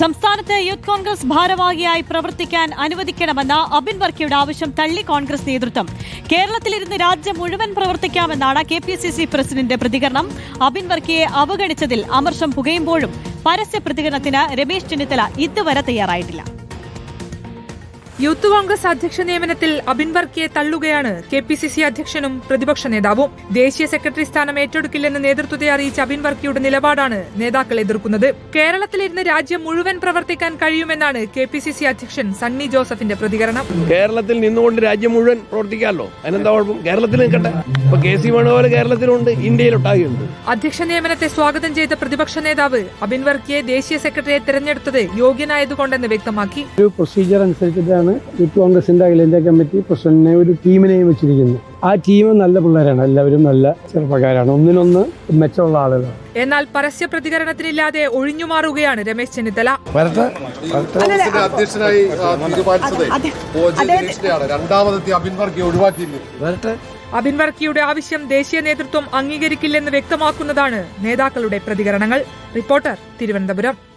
സംസ്ഥാനത്ത് യൂത്ത് കോൺഗ്രസ് ഭാരവാഹിയായി പ്രവർത്തിക്കാൻ അനുവദിക്കണമെന്ന അബിൻ വർക്കിയുടെ ആവശ്യം തള്ളി കോൺഗ്രസ് നേതൃത്വം. കേരളത്തിലിരുന്ന് രാജ്യം മുഴുവൻ പ്രവർത്തിക്കാമെന്നാണ് K P C C president പ്രതികരണം. അബിൻ വർക്കിയെ അവഗണിച്ചതിൽ അമർഷം പുകയുമ്പോഴും പരസ്യ പ്രതികരണത്തിന് രമേശ് ചെന്നിത്തല ഇതുവരെ തയ്യാറായിട്ടില്ല. യൂത്ത് കോൺഗ്രസ് അധ്യക്ഷ നിയമനത്തിൽ അബിൻ വർക്കിയെ തള്ളുകയാണ് കെ പി സി സി അധ്യക്ഷനും പ്രതിപക്ഷ നേതാവും. ദേശീയ സെക്രട്ടറി സ്ഥാനം ഏറ്റെടുക്കില്ലെന്ന് നേതൃത്വത്തെ അറിയിച്ച അബിൻ വർക്കിയുടെ നിലപാടാണ് നേതാക്കൾ എതിർക്കുന്നത്. കേരളത്തിലിരുന്ന് രാജ്യം മുഴുവൻ പ്രവർത്തിക്കാൻ കഴിയുമെന്നാണ് കെ പി സി സി അധ്യക്ഷൻ സണ്ണി ജോസഫിന്റെ പ്രതികരണം. കേരളത്തിൽ നിന്നുകൊണ്ട് രാജ്യം മുഴുവൻ പ്രവർത്തിക്കാമല്ലോ? അതിനെന്താ കുഴപ്പം? കേരളത്തിൽ നിൽക്കട്ടെ. ഇപ്പൊ കെ സി വേണുപോലെ കേരളത്തിലുണ്ട് ഇന്ത്യയിലൊട്ടാകെയുണ്ട്. അധ്യക്ഷ നിയമനത്തെ സ്വാഗതം ചെയ്ത പ്രതിപക്ഷ നേതാവ് അബിൻ വർക്കിയെ ദേശീയ സെക്രട്ടറിയെ തെരഞ്ഞെടുത്തത് യോഗ്യനായതുകൊണ്ടെന്ന് വ്യക്തമാക്കി. ഒരു പ്രൊസീജിയർ അനുസരിച്ചിട്ടാണ് യൂത്ത് കോൺഗ്രസിന്റെ അഖിലേന്ത്യാ കമ്മിറ്റി പ്രസിഡന്റിനെ ഒരു ടീമിനെയും വെച്ചിരിക്കുന്നത്. ആ ടീം നല്ല പിള്ളേരാണ്. എല്ലാവരും നല്ല ചെറുപ്പക്കാരാണ്. ഒന്നിനൊന്ന് മെച്ചമുള്ള ആളുകളാണ്. എന്നാൽ പരസ്യ പ്രതികരണത്തിനില്ലാതെ ഒഴിഞ്ഞു മാറുകയാണ് രമേശ് ചെന്നിത്തല. അധ്യക്ഷനായി രണ്ടാമതെത്തി അബിൻ ഒഴിവാക്കിയില്ല? അബിൻ വർക്കിയുടെ ആവശ്യം ദേശീയ നേതൃത്വം അംഗീകരിക്കില്ലെന്ന് വ്യക്തമാക്കുന്നതാണ് നേതാക്കളുടെ പ്രതികരണങ്ങൾ. റിപ്പോർട്ടർ തിരുവനന്തപുരം.